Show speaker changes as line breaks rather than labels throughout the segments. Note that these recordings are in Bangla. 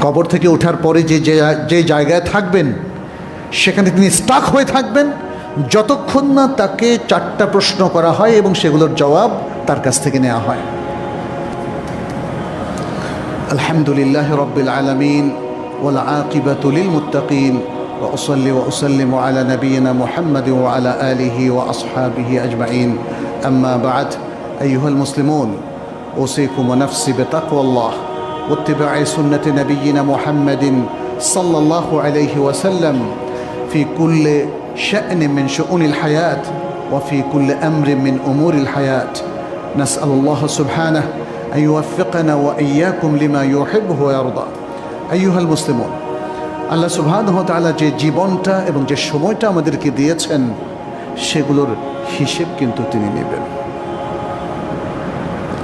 কবর থেকে ওঠার পরে যে যে যে জায়গায় থাকবেন সেখানে তিনি স্টাক হয়ে থাকবেন যতক্ষণ না তাকে চারটা প্রশ্ন করা হয় এবং সেগুলোর জবাব তার কাছ থেকে নেওয়া হয় আলহামদুলিল্লাহ রব্বিল আলমিন والعاقبة للمتقين وأصلي وأسلم على نبينا محمد وعلى آله وأصحابه أجمعين أما بعد أيها المسلمون أوصيكم ونفسي بتقوى الله واتباع سنة نبينا محمد صلى الله عليه وسلم في كل شأن من شؤون الحياة وفي كل أمر من أمور الحياة نسأل الله سبحانه أن يوفقنا وإياكم لما يحبه ويرضى আইয়ুহাল মুসলিমন আল্লাহ সুবহানাহু ওয়া তাআলা যে জীবনটা এবং যে সময়টা আমাদেরকে দিয়েছেন সেগুলোর হিসেব কিন্তু তিনি নেবেন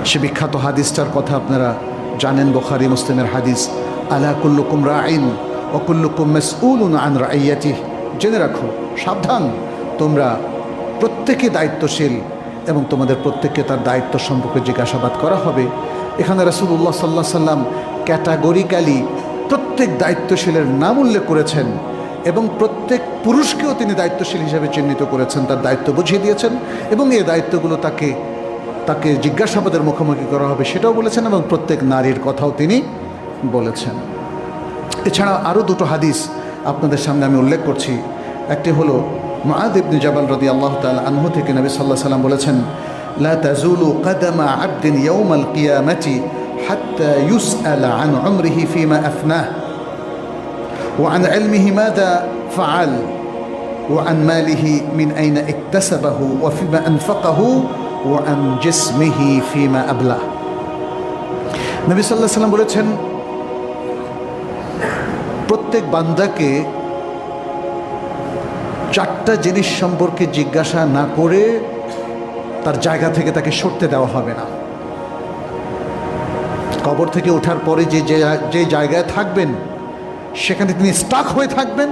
সে বিখ্যাত হাদিসটার কথা আপনারা জানেন বখারি, মুসলিমের হাদিস, আলা কুল্লুকুম রাইন ও কুল্লুকুম মাসউলুন আন রাইয়াতি জেনে রাখো, সাবধান, তোমরা প্রত্যেকে দায়িত্বশীল এবং তোমাদের প্রত্যেককে তার দায়িত্ব সম্পর্কে জিজ্ঞাসাবাদ করা হবে। এখানে রাসূলুল্লাহ সাল্লাহ সাল্লাম ক্যাটাগরিক্যালি প্রত্যেক দায়িত্বশীলের নাম উল্লেখ করেছেন এবং প্রত্যেক পুরুষকেও তিনি দায়িত্বশীল হিসেবে চিহ্নিত করেছেন, তার দায়িত্ব বুঝিয়ে দিয়েছেন এবং এই দায়িত্বগুলো তাকে তাকে জিজ্ঞাসাবাদের মুখোমুখি করা হবে সেটাও বলেছেন এবং প্রত্যেক নারীর কথাও তিনি বলেছেন এছাড়া আরও দুটো হাদিস আপনাদের সামনে আমি উল্লেখ করছি একটি হলো মাআদ ইবনে জাবাল রদি আল্লাহ তাআলা আনহু থেকে নবী সাল্লাহ সাল্লাম বলেছেন লা তাজুলু কাদামা আবদিন ইয়াউমাল কিয়ামাতি হাত্তা ইউসআল আন উমরিহি ফিমা আফনাহ وعن علمه ماذا فعل وعن ماله من أين اكتسبه وفيما أنفقه ও আন জিসমিহি ফিমা আবলা। নবী সাল্লাহ সাল্লাম বলেছেন, প্রত্যেক বান্দাকে চারটা জিনিস সম্পর্কে জিজ্ঞাসা না করে তার জায়গা থেকে তাকে সরতে দেওয়া হবে না। কবর থেকে ওঠার পরে যে যে জায়গায় থাকবেন, সেখানে তিনি স্টাক হয়ে থাকবেন,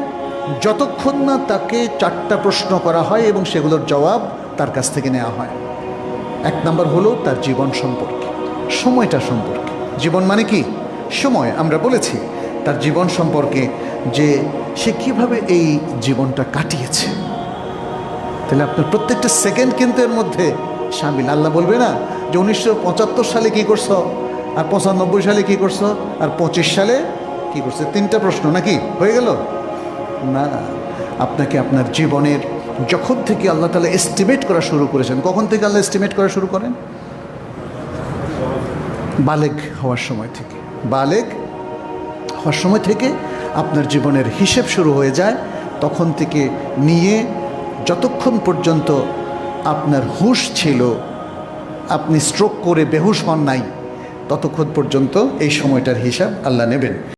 যতক্ষণ না তাকে চারটা প্রশ্ন করা হয় এবং সেগুলোর জবাব তার কাছ থেকে নেওয়া হয়। এক নম্বর হলো তার জীবন সম্পর্কে, সময়টা সম্পর্কে। জীবন মানে কি? সময়, আমরা বলেছি, তার জীবন সম্পর্কে যে সে কীভাবে এই জীবনটা কাটিয়েছে। তাহলে আপনার প্রত্যেকটা সেকেন্ড কিন্তু এর মধ্যে সামিল। আল্লাহ বলবে না যে উনিশশো পঁচাত্তর সালে কী করছ, আর পঁচানব্বই সালে কী করছ, আর পঁচিশ সালে কী করছে? তিনটা প্রশ্ন নাকি? হয়ে গেল? না আপনাকে আপনার জীবনের যখন থেকে আল্লাহ তালা এস্টিমেট করা শুরু করেছেন, কখন থেকে আল্লাহ এস্টিমেট করা শুরু করেন? বালেক হওয়ার সময় থেকে। বালেক হওয়ার সময় থেকে আপনার জীবনের হিসেব শুরু হয়ে যায়, তখন থেকে নিয়ে যতক্ষণ পর্যন্ত আপনার হুঁশ ছিল, আপনি স্ট্রোক করে বেহুশ হন নাই, ততক্ষণ পর্যন্ত এই সময়টার হিসাব আল্লাহ নেবেন।